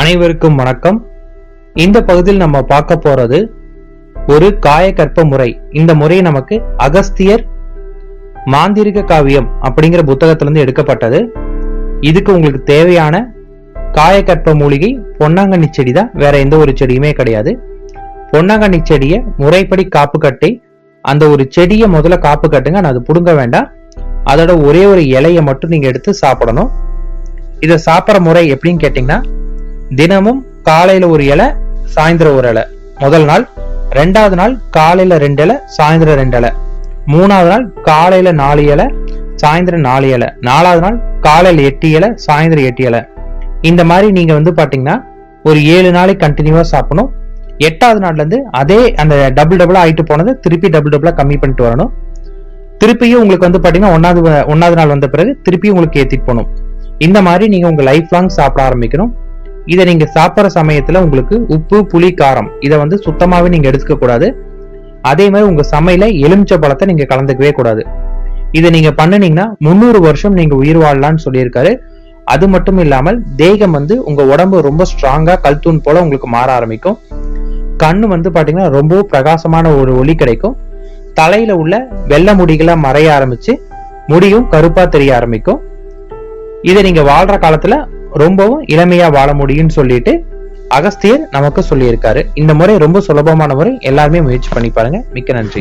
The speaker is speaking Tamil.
அனைவருக்கும் வணக்கம். இந்த பகுதியில் நம்ம பார்க்க போறது ஒரு காயக்கற்ப முறை. இந்த முறை நமக்கு அகஸ்தியர் மாந்திரிக காவியம் அப்படிங்கிற புத்தகத்திலிருந்து எடுக்கப்பட்டது. இதுக்கு உங்களுக்கு தேவையான காயக்கற்ப மூலிகை பொன்னாங்கண்ணி செடி தான். வேற எந்த ஒரு செடியுமே கிடையாது. பொன்னாங்கண்ணி செடியை முறைப்படி காப்பு கட்டி அந்த ஒரு செடியை முதல்ல காப்பு கட்டுங்க. நான் அது புடுங்க வேண்டாம். அதோட ஒரே ஒரு இலையை மட்டும் நீங்க எடுத்து சாப்பிடணும். இதை சாப்பிட்ற முறை எப்படின்னு கேட்டீங்கன்னா தினமும் காலையில ஒரு இலை சாயந்தரம் ஒரு இலை. முதல் நாள் ரெண்டாவது நாள் காலையில ரெண்டு இலை சாயந்தரம் ரெண்டு இலை. மூணாவது நாள் காலையில நாலு இலை சாயந்தரம் நாலு இலை. நாலாவது நாள் காலையில எட்டு இலை சாயந்தரம் எட்டு இலை. இந்த மாதிரி நீங்க வந்து பாத்தீங்கன்னா ஒரு ஏழு நாளைக்கு கண்டினியூவா சாப்பிடணும். எட்டாவது நாள்ல இருந்து அதே அந்த டபுள் டபுளா ஆயிட்டு போனதை திருப்பி டபுள் டபுளா கம்மி பண்ணிட்டு வரணும். திருப்பியும் உங்களுக்கு வந்து பாத்தீங்கன்னா ஒன்னாவது ஒன்னாவது நாள் வந்த பிறகு திருப்பியும் உங்களுக்கு ஏத்திட்டு போகணும். இந்த மாதிரி நீங்க உங்க லைஃப் லாங் சாப்பிட ஆரம்பிக்கணும். இதை நீங்க சாப்பிட்ற சமயத்துல உங்களுக்கு உப்பு புளி காரம் இதை வந்து சுத்தமாவே நீங்க எடுத்துக்க கூடாது. அதே மாதிரி உங்க சமையல எலுமிச்சை பழத்தை நீங்க கலந்துக்கவே கூடாது. இதை நீங்க பண்ணுனீங்கன்னா முந்நூறு வருஷம் நீங்க உயிர் வாழலாம்னு சொல்லியிருக்காரு. அது மட்டும் இல்லாமல் தேகம் வந்து உங்க உடம்பு ரொம்ப ஸ்ட்ராங்கா கல்தூண் போல உங்களுக்கு மாற ஆரம்பிக்கும். கண்ணு வந்து பாத்தீங்கன்னா ரொம்ப பிரகாசமான ஒரு ஒளி கிடைக்கும். தலையில உள்ள வெள்ளை முடிகளை மறைய ஆரம்பிச்சு முடியும் கருப்பா தெரிய ஆரம்பிக்கும். இதை நீங்க வாழ்ற காலத்துல ரொம்பவும் இளமையா வாழ முடியும்னு சொல்லிட்டு அகஸ்தியர் நமக்கு சொல்லியிருக்காரு. இந்த முறை ரொம்ப சுலபமான முறை. எல்லாருமே முயற்சி பண்ணி பாருங்க. மிக்க நன்றி.